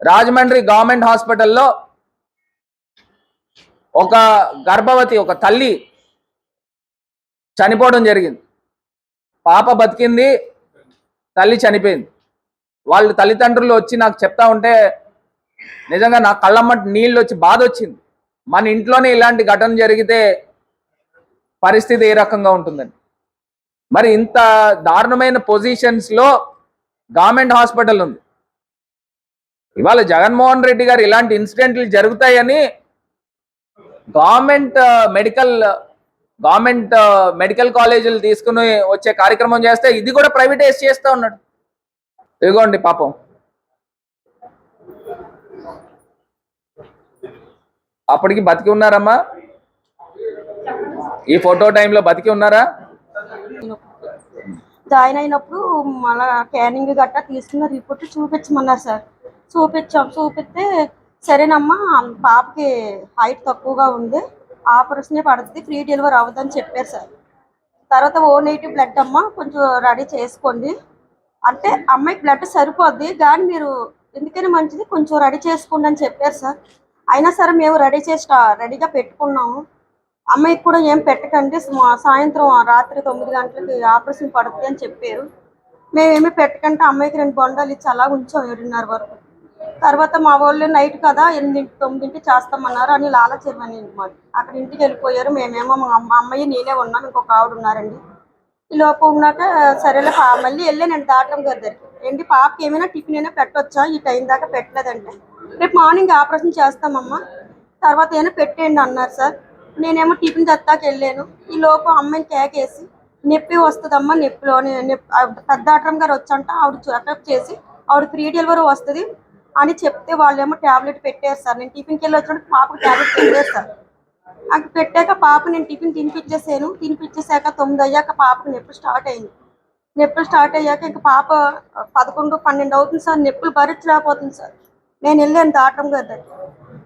Rajahmundry government హాస్పిటల్లో ఒక గర్భవతి ఒక తల్లి చనిపోవడం జరిగింది. పాప బతికింది తల్లి చనిపోయింది. వాళ్ళు తల్లిదండ్రులు వచ్చి నాకు చెప్తా ఉంటే నిజంగా నా కళ్ళమ్మటి నీళ్ళు వచ్చి బాధ వచ్చింది. మన ఇంట్లోనే ఇలాంటి ఘటన జరిగితే పరిస్థితి ఏ రకంగా ఉంటుందని మరి ఇంత దారుణమైన పొజిషన్స్లో గవర్నమెంట్ హాస్పిటల్ ఉంది. ఇవాళ జగన్మోహన్ రెడ్డి గారు ఇలాంటి ఇన్సిడెంట్లు జరుగుతాయని గవర్నమెంట్ మెడికల్ గవర్నమెంట్ మెడికల్ కాలేజీలు తీసుకుని వచ్చే కార్యక్రమం చేస్తే ఇది కూడా ప్రైవేటైజ్ చేస్తూ ఉన్నాడు. ఇదిగోండి పాపం. అప్పటికి బతికి ఉన్నారమ్మా? ఈ ఫోటో టైంలో బతికి ఉన్నారా? జాయిన్ అయినప్పుడు మళ్ళా క్యానింగ్ గట్టా తీసుకున్న రిపోర్ట్ చూపించమన్నారు సార్. చూపించాం. చూపిస్తే సరేనమ్మా పాపకి హైట్ తక్కువగా ఉంది. ఆపరేషనే పడుతుంది ఫ్రీ డెలివరీ అవ్వదని చెప్పారు సార్. తర్వాత ఓ నెగిటివ్ బ్లడ్ అమ్మ కొంచెం రెడీ చేసుకోండి. అంటే అమ్మాయికి బ్లడ్ సరిపోద్ది కానీ మీరు ఎందుకని మంచిది కొంచెం రెడీ చేసుకోండి అని చెప్పారు సార్. అయినా సరే మేము రెడీ చేసి రెడీగా పెట్టుకున్నాము. అమ్మాయికి కూడా ఏం పెట్టకండి సాయంత్రం రాత్రి తొమ్మిది గంటలకి ఆపరేషన్ పడుతుంది అని చెప్పారు. మేమేమి పెట్టకంటే అమ్మాయికి రెండు బొండాలు ఇచ్చి అలా ఉంచాం ఏడున్నర వరకు. తర్వాత మా వాళ్ళు నైట్ కదా ఎనిమిది తొమ్మిదింటి చేస్తామన్నారు అని లాలచెరువని మాది. అక్కడ ఇంటికి వెళ్ళిపోయారు. మేమేమో మా అమ్మ- అమ్మాయి నేనే ఉన్నాం ఇంకొక ఆవిడ ఉన్నారండి. ఈ లోపు ఉన్నాక సరేలే పా- మళ్ళీ వెళ్ళానండి దాటం గారి దగ్గరికి. ఏంటి పాపకి ఏమైనా టిఫిన్ అయినా పెట్టొచ్చా? ఈ టైం దాకా పెట్టలేదంటే. రేపు మార్నింగ్ ఆపరేషన్ చేస్తామమ్మా. తర్వాత ఏమైనా పెట్టేయండి అన్నారు సార్. నేనేమో టిఫిన్ తెత్తాకి వెళ్ళాను. ఈ లోపు అమ్మాయిని కేకేసి నొప్పి వస్తుందమ్మా నొప్పిలోని నొప్పి పెద్ద ఆటరం గారు వచ్చంట ఆవిడ చెకప్ చేసి ఆవిడ ఫ్రీ డెలివరీ వస్తుంది. అని చెప్తే వాళ్ళేమో ట్యాబ్లెట్ పెట్టారు సార్. నేను టిఫిన్కి వెళ్ళి వచ్చినప్పుడు పాపకు ట్యాబ్లెట్ పెట్టారు సార్. నాకు పెట్టాక పాప నేను టిఫిన్ తినిపించేసాను. తినిపించేసాక తొమ్మిది అయ్యాక పాపకు నొప్పి స్టార్ట్ అయింది నొప్పులు స్టార్ట్ అయ్యాక ఇంకా పాప పదకొండు పన్నెండు అవుతుంది సార్. నొప్పులు భరించలేకపోతుంది సార్. నేను వెళ్ళాను దాటం గారి దగ్గర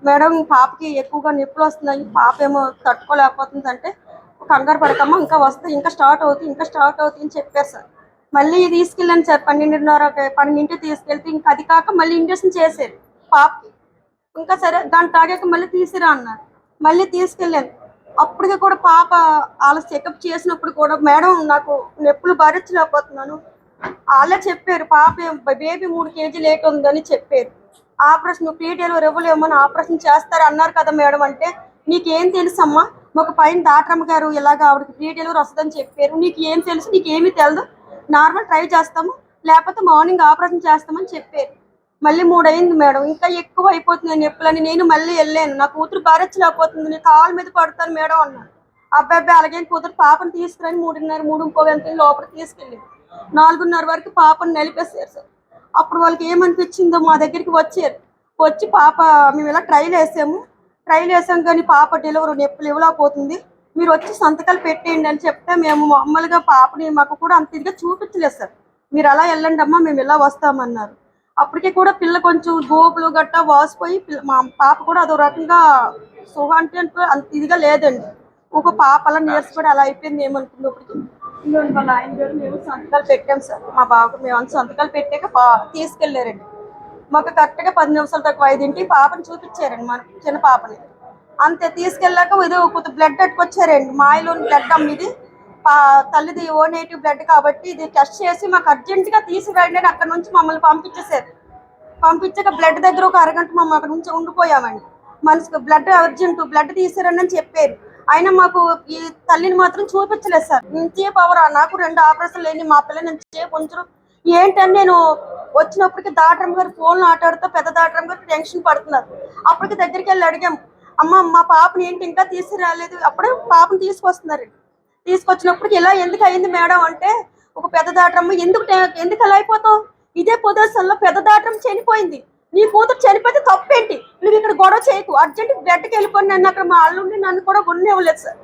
మేడం పాపకి ఎక్కువగా నొప్పులు వస్తున్నాయి. పాప ఏమో తట్టుకోలేకపోతుంది అంటే కంగారు పడకమ్మా ఇంకా వస్తే ఇంకా స్టార్ట్ అవుతుంది ఇంకా స్టార్ట్ అవుతుంది అని చెప్పారు సార్. మళ్ళీ తీసుకెళ్ళాను సార్ పన్నెండున్నర పన్నెండింటి తీసుకెళ్తే ఇంకా అది కాక మళ్ళీ ఇంజక్షన్ చేశారు పాపకి. ఇంకా సరే దాన్ని తాగాక మళ్ళీ తీసిరా అన్నారు. మళ్ళీ తీసుకెళ్ళాను. అప్పటికి కూడా పాప వాళ్ళ చెకప్ చేసినప్పుడు కూడా మేడం నాకు నొప్పులు భరించలేకపోతున్నాను. వాళ్ళే చెప్పారు పాప బేబీ మూడు కేజీ లేట్ ఉందని చెప్పారు. ఆపరేషన్ ప్రీ డెలివరీ ఇవ్వలేమని ఆపరేషన్ చేస్తారు అన్నారు కదా మేడం అంటే నీకేం తెలుసమ్మా? మాకు పైన దాటరమ్మ గారు ఇలాగ ఆవిడకి ప్రీ డెలివరీ వస్తుందని చెప్పారు. నీకు ఏం తెలుసు? నీకు ఏమీ తెలియదు నార్మల్ ట్రై చేస్తాము. లేకపోతే మార్నింగ్ ఆపరేషన్ చేస్తామని చెప్పారు. మళ్ళీ మూడు అయింది మేడం. ఇంకా ఎక్కువ అయిపోతుంది నొప్పులని నేను మళ్ళీ వెళ్ళాను. నా కూతురు భరించలేకపోతుంది. నేను కాళ్ళ మీద పడతాను మేడం అన్నాను. అబ్బాయి అబ్బాయి అలాగే కూతురు పాపను తీసుకురని మూడున్నర మూడు ఇంకో గంటల లోపల తీసుకెళ్ళి నాలుగున్నర వరకు పాపను నలిపేసారు సార్. అప్పుడు వాళ్ళకి ఏమనిపించిందో మా దగ్గరికి వచ్చారు. వచ్చి పాప మేము ఇలా ట్రైల్ వేసాము ట్రైల్ వేసాం కానీ పాప డెలివరీ నొప్పులు ఇవ్వలేకపోతుంది. మీరు వచ్చి సంతకాలు పెట్టేయండి అని చెప్తే మేము మామూలుగా పాపని మాకు కూడా అంత ఇదిగా చూపించలేదు సార్. మీరు అలా వెళ్ళండి అమ్మా మేము ఇలా వస్తామన్నారు. అప్పటికి కూడా పిల్ల కొంచెం గోపులు గట్టా వాసిపోయి పిల్ల- మా పాప కూడా అదో రకంగా సుహ అంటే అంటే అంత ఇదిగా లేదండి. ఒక పాప అలా నీరసపడి అలా అయిపోయింది ఏమనుకుంది ఇప్పటికి వాళ్ళ ఆయన గారు మేము సంతకాలు పెట్టాం సార్. మా బాబు మేము అంత సంతకాలు పెట్టాక పా తీసుకెళ్ళారండి. మాకు కరెక్ట్గా పది నిమిషాలు తక్కువ ఐదింటి పాపని చూపించారండి మన చిన్న పాపని. అంతే తీసుకెళ్ళాక ఏదో కొంత బ్లడ్ పట్టుకొచ్చారండి మాయలోని బ్లడ్ అమ్మ ఇది. తల్లిది ఓ నెగిటివ్ బ్లడ్ కాబట్టి ఇది టెస్ట్ చేసి మాకు అర్జెంటుగా తీసుకురండి అని అక్కడ నుంచి మమ్మల్ని పంపించేశారు. పంపించాక బ్లడ్ దగ్గర ఒక అరగంట మమ్మల్ని అక్కడ నుంచి ఉండిపోయామండి. మనసుకు బ్లడ్ అర్జెంట్ బ్లడ్ తీసారని చెప్పారు. అయినా మాకు ఈ తల్లిని మాత్రం చూపించలేదు సార్. ఇంతే పవర్ నాకు రెండు ఆపరేషన్ లేని మా పిల్లని నుంచి ఉంచరు. ఏంటని నేను వచ్చినప్పటికి దాటరం గారు ఫోన్లు ఆటాడుతూ పెద్ద దాటరం గారు టెన్షన్ పడుతున్నారు. అప్పటికి దగ్గరికి వెళ్ళి అడిగాం అమ్మ మా పాపని ఏంటి ఇంకా తీసుకురాలేదు? అప్పుడే పాపని తీసుకొస్తున్నారండి తీసుకొచ్చినప్పుడు ఇలా ఎందుకు అయింది మేడం అంటే ఒక పెద్ద దాటరమ్మ ఎందుకు ఎందుకు అలా అయిపోతావు? ఇదే ప్రదేశంలో పెద్ద దాటరం చనిపోయింది. నీ కూతురు చనిపోతే తప్పేంటి? నువ్వు ఇక్కడ గొడవ చేయకు. అర్జెంట్ బ్లడ్కి వెళ్ళిపోయి నన్ను అక్కడ మా అల్లుండి నన్ను కూడా ఉండేవ్వలేదు సార్.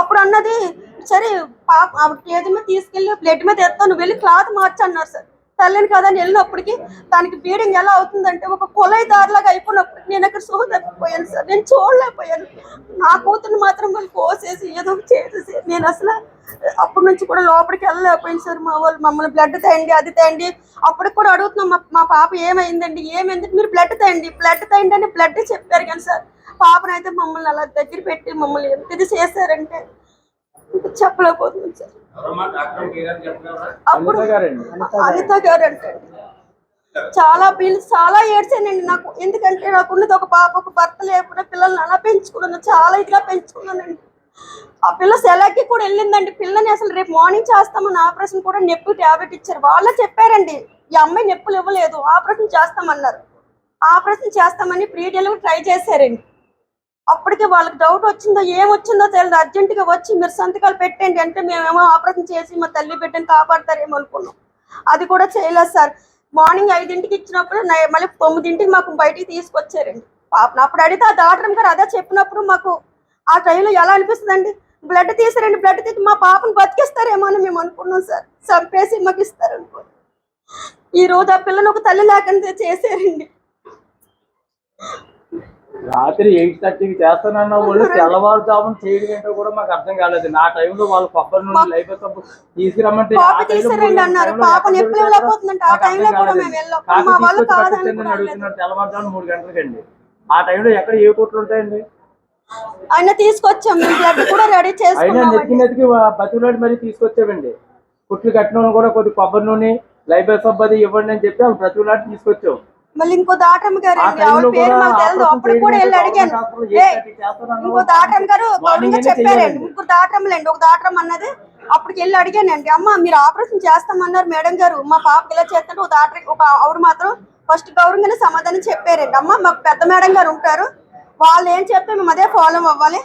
అప్పుడు అన్నది సరే పాప ఆవిడ కేజీ మీద తీసుకెళ్ళి బ్లడ్ మీద ఎత్తావు నువ్వు వెళ్ళి క్లాత్ మార్చు అన్నారు సార్. తల్లిని కదా అని వెళ్ళినప్పటికీ దానికి బీడింగ్ ఎలా అవుతుందంటే ఒక కొలై దారిలాగా అయిపోయినప్పుడు నేను అక్కడ చూడలేకపోయాను సార్. నేను చూడలేకపోయాను. నా కూతురు మాత్రం వాళ్ళు కోసేసి ఏదో చేసేసి నేను అసలు అప్పటి నుంచి కూడా లోపలికి వెళ్ళలేకపోయింది సార్. మా వాళ్ళు మమ్మల్ని బ్లడ్ తేయండి అది తేయండి. అప్పటికి కూడా అడుగుతున్నాం మా మా పాప ఏమైందండి ఏమైంది మీరు బ్లడ్ తేయండి బ్లడ్ తేయండి అని బ్లడ్ చెప్పారు కానీ సార్. పాపనైతే మమ్మల్ని అలా దగ్గర పెట్టి మమ్మల్ని ఎంత ఇది చేశారంటే ఇంకా చెప్పలేకపోతున్నాం సార్. అప్పుడు అనిత గారు. అంటే చాలా పిల్లలు చాలా ఏడ్చానండి నాకు. ఎందుకంటే నాకు ఉన్నది ఒక పాప ఒక భర్త లేకుండా పిల్లల్ని అలా పెంచుకున్నాను. చాలా ఇదిగా పెంచుకున్నానండి. ఆ పిల్ల సెలకి కూడా వెళ్ళిందండి. పిల్లని అసలు రేపు మార్నింగ్ చేస్తామని ఆపరేషన్ కూడా నొప్పి టాబ్లెట్ ఇచ్చారు. వాళ్ళే చెప్పారండి ఈ అమ్మాయి నొప్పులు ఇవ్వలేదు ఆపరేషన్ చేస్తామన్నారు. ఆపరేషన్ చేస్తామని ప్రీ డెలివరీ ట్రై చేశారండి. అప్పటికే వాళ్ళకి డౌట్ వచ్చిందో ఏం వచ్చిందో తెలియదు. అర్జెంటుగా వచ్చి మీరు సంతకాలు పెట్టండి అంటే మేమేమో ఆపరేషన్ చేసి మా తల్లి బిడ్డని కాపాడతారేమో అనుకున్నాం. అది కూడా చేయలేదు సార్. మార్నింగ్ ఐదింటికి ఇచ్చినప్పుడు మళ్ళీ తొమ్మిదింటికి మాకు బయటికి తీసుకొచ్చారండి. పాపను అప్పుడు అడిగితే ఆ డాక్టర్ గారు అదే చెప్పినప్పుడు మాకు ఆ టైంలో ఎలా అనిపిస్తుందండి? బ్లడ్ తీసారండి బ్లడ్ తీసి మా పాపను బతికిస్తారేమో అని మేము అనుకున్నాం సార్. చంపేసి మాకు ఇస్తారు అనుకో ఈ రోజు ఆ పిల్లను ఒక తల్లి లేకుండా చేశారండి రాత్రి ఎయిట్ థర్టీకి చేస్తానన్న వాళ్ళు తెల్లవారుజామున చేయడం ఏంటో కూడా మాకు అర్థం కాలేదు. నా టైంలో వాళ్ళు కొబ్బరి నుండి లైఫ్ తీసుకురమ్మంటే అడుగుతున్నారు తెల్లవారుజామున మూడు గంటలకండి ఆ టైంలో ఎక్కడ ఏ కోట్లు ఉంటాయండి? ఆయన తీసుకొచ్చాం. మేము బ్లడ్ కూడా రెడీ అయినా చేసుకున్నాం నెత్తి నెత్తికి బతులాడి మరీ తీసుకొచ్చామండి. కుట్లు కట్టిన కూడా కొద్ది కొబ్బరి నూనె లైఫ్ సబ్బది ఇవ్వండి అని చెప్పి వాళ్ళు బ్రతులాడి తీసుకొచ్చాం. మళ్ళీ ఇంకో దాటమ్మ గారు టైంలో పేరు మాకు తెలియదు అప్పుడు కూడా వెళ్ళి అడిగాను. ఇంకో దాటం గారు గౌరవంగా చెప్పారండి. ముగ్గురు దాటంలండి ఒక దాటం అన్నది. అప్పటికి వెళ్ళి అడిగానండి అమ్మ మీరు ఆపరేషన్ చేస్తామన్నారు మేడం గారు. మా పాపకి ఇలా చేస్తుంటే ఒక దాట ఒక ఆవిడ మాత్రం ఫస్ట్ గౌరవంగానే సమాధానం చెప్పారండి. అమ్మ మాకు పెద్ద మేడం గారు ఉంటారు. వాళ్ళు ఏం చెప్తే మేము అదే ఫాలో అవ్వాలి.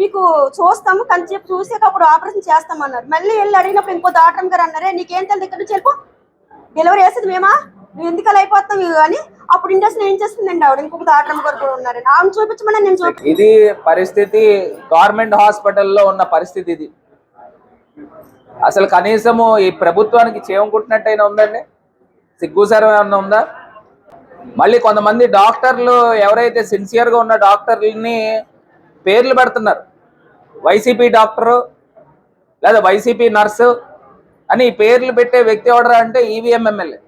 మీకు చూస్తాము కానీ చెప్పి చూసాక అప్పుడు ఆపరేషన్ చేస్తామన్నారు. మళ్ళీ వెళ్ళి అడిగినప్పుడు ఇంకో దాటం గారు అన్నారే నీకేం తెలియదు ఇక్కడ నుంచి వెళ్ళిపో. డెలివరీ చేసేది మేమా? నువ్వు ఎందుకు అలా అయిపోతాం అని? అప్పుడు ఇండస్ట్రీ ఏం చేస్తుందండి ఆవిడ? ఇంకొక దాటం కొరకు కూడా ఉన్నారండి. ఆవిడ చూపించమని నేను చూపి ఇది పరిస్థితి గవర్నమెంట్ హాస్పిటల్లో ఉన్న పరిస్థితి ఇది. అసలు కనీసము ఈ ప్రభుత్వానికి చేయం కుట్టినట్టయినా ఉందండి సిగ్గుసారం ఏమన్నా ఉందా? మళ్ళీ కొంతమంది డాక్టర్లు ఎవరైతే సిన్సియర్గా ఉన్న డాక్టర్లని పేర్లు పెడుతున్నారు. వైసీపీ డాక్టరు లేదా వైసీపీ నర్సు అని పేర్లు పెట్టే వ్యక్తి ఎవడరా అంటే ఈవీఎం ఎమ్మెల్యే.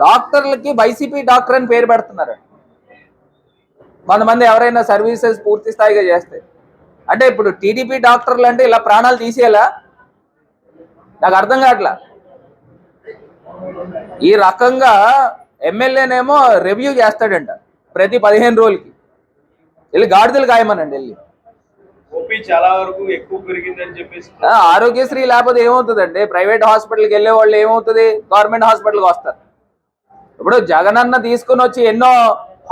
డాక్టర్లకి వైసీపీ డాక్టర్ అని పేరు పెడుతున్నారు. కొంతమంది ఎవరైనా సర్వీసెస్ పూర్తి స్థాయిగా చేస్తే. అంటే ఇప్పుడు టీడీపీ డాక్టర్లు అంటే ఇలా ప్రాణాలు తీసేయాలా? నాకు అర్థం కావట్లా. ఈ రకంగా ఎమ్మెల్యేనేమో రివ్యూ చేస్తాడంట ప్రతి పదిహేను రోజులకి. వెళ్ళి గాడిదలు గాయమనండి వెళ్ళి. ఓపీ చాలా వరకు ఎక్కువ పెరిగిందని చెప్పేసి. ఆ, ఆరోగ్యశ్రీ లేకపోతే ఏమవుతుందండి? ప్రైవేట్ హాస్పిటల్కి వెళ్ళే వాళ్ళు ఏమవుతుంది? గవర్నమెంట్ హాస్పిటల్కి వస్తారు. ఇప్పుడు జగనన్న తీసుకుని వచ్చి ఎన్నో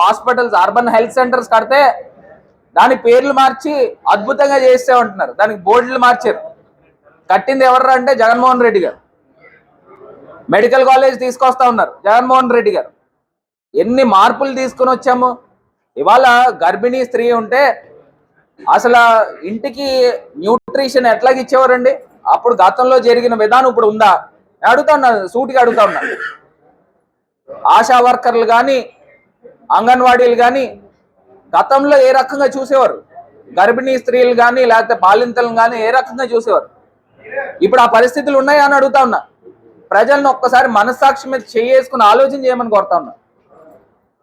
హాస్పిటల్స్ అర్బన్ హెల్త్ సెంటర్స్ కడితే దాని పేర్లు మార్చి అద్భుతంగా చేస్తే ఉంటున్నారు. దానికి బోర్డులు మార్చారు. కట్టింది ఎవర్రా అంటే జగన్మోహన్ రెడ్డి గారు. మెడికల్ కాలేజ్ తీసుకొస్తా ఉన్నారు జగన్మోహన్ రెడ్డి గారు. ఎన్ని మార్పులు తీసుకుని వచ్చాము? ఇవాళ గర్భిణీ స్త్రీ ఉంటే అసలు ఇంటికి న్యూట్రిషన్ ఎట్లాగ ఇచ్చేవారండి? అప్పుడు గతంలో జరిగిన విధానం ఇప్పుడు ఉందా? అడుగుతా ఉన్నా సూటిగా అడుగుతా ఉన్నా. ఆశా వర్కర్లు కానీ అంగన్వాడీలు కానీ గతంలో ఏ రకంగా చూసేవారు? గర్భిణీ స్త్రీలు కానీ లేకపోతే బాలింతలను కానీ ఏ రకంగా చూసేవారు? ఇప్పుడు ఆ పరిస్థితులు ఉన్నాయా అని అడుగుతా ఉన్నా. ప్రజలను ఒక్కసారి మనస్సాక్షి మీద చేసుకుని ఆలోచన చేయమని కోరుతా ఉన్నా.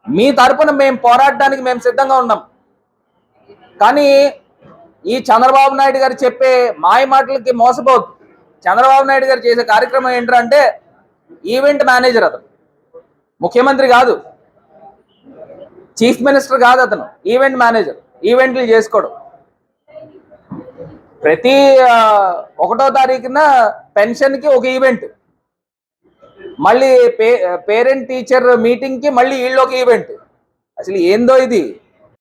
మీ తరపున మేము పోరాడడానికి మేము సిద్ధంగా ఉన్నాం. కానీ ఈ చంద్రబాబు నాయుడు గారు చెప్పే మాయ మాటలకి మోసపోవద్దు. చంద్రబాబు నాయుడు గారు చేసే కార్యక్రమం ఏంటంటే ఈవెంట్ మేనేజర్ అతను. ముఖ్యమంత్రి కాదు. చీఫ్ మినిస్టర్ కాదు అతను. Event manager. ఈవెంట్లు చేసుకోవడం ప్రతి ఒకటో తారీఖున పెన్షన్కి ఒక ఈవెంట్. మళ్ళీ పే పేరెంట్ టీచర్ మీటింగ్కి మళ్ళీ వీళ్ళు ఒక ఈవెంట్. అసలు ఏందో ఇది?